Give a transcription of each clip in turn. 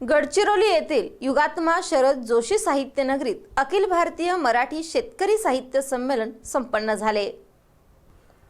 गडचिरोली येथील युगात्मा शरद जोशी साहित्य नगरीत अखिल भारतीय मराठी शेतकरी साहित्य संमेलन संपन्न झाले.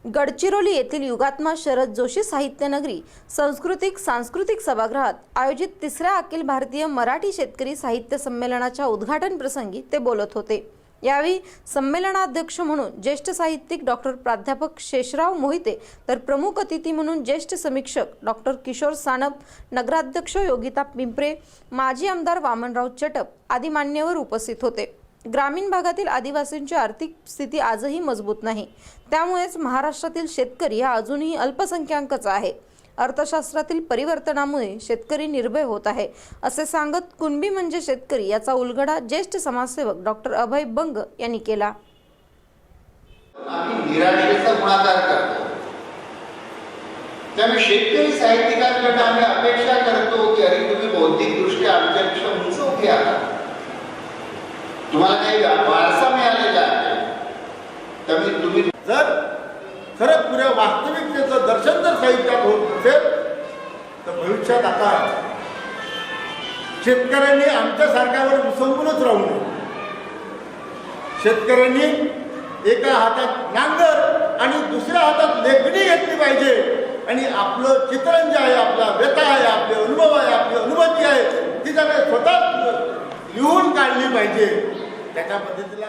गडचिरोली येथील युगात्मा शरद जोशी साहित्य नगरी सांस्कृतिक सांस्कृतिक सभागृहात आयोजित तिसऱ्या अखिल भारतीय मराठी शेतकरी साहित्य संमेलनाच्या उद्घाटन प्रसंगी ते बोलत होते. यावेळी संमेलनाध्यक्ष म्हणून ज्येष्ठ साहित्यिक डॉक्टर प्राध्यापक शेषराव मोहिते तर प्रमुख अतिथी म्हणून ज्येष्ठ समीक्षक डॉक्टर किशोर सानप नगराध्यक्ष योगिता पिंपरे माजी आमदार वामनराव चटप आदी मान्यवर उपस्थित होते. ग्रामीण भागातील आदिवासींची आर्थिक स्थिती आजही मजबूत नाही. त्यामुळेच महाराष्ट्रातील शेतकरी हा अजूनही अल्पसंख्याकच आहे. अर्थशास्त्रातील परिवर्तनामुळे शेतकरी निर्भय होत आहे. असे सांगत कुणबी म्हणजे शेतकरी याचा उलगडा ज्येष्ठ समाजसेवक डॉक्टर अभय बंग यांनी केला. आम्ही निराशेचा गुणाकार करतो. त्यामुळे शेतकरी साहित्यिकांकडे आम्ही अपेक्षा करतो की अरे तुम्ही बौद्धिकदृष्ट्या आमच्यापेक्षा उंच उभी आहात. तुम्हाला काही वारसा मिळालेला आहे त्यामुळे तुम्ही जर खरं पुऱ्या वास्तविकतेचं दर्शन जर साहित्यात होत भविष्यात आता शेतकऱ्यांनी आमच्या सरकारवर विसंबूनच राहू नये. शेतकऱ्यांनी एका हातात नांगर आणि दुसऱ्या हातात लेखणी घेतली पाहिजे. आणि आपलं चित्रण जे आहे आपला व्यथा आहे आपले अनुभव आहे आपली अनुभूती आहे ती जरा स्वतः लिहून काढली पाहिजे. त्याच्या पद्धतीला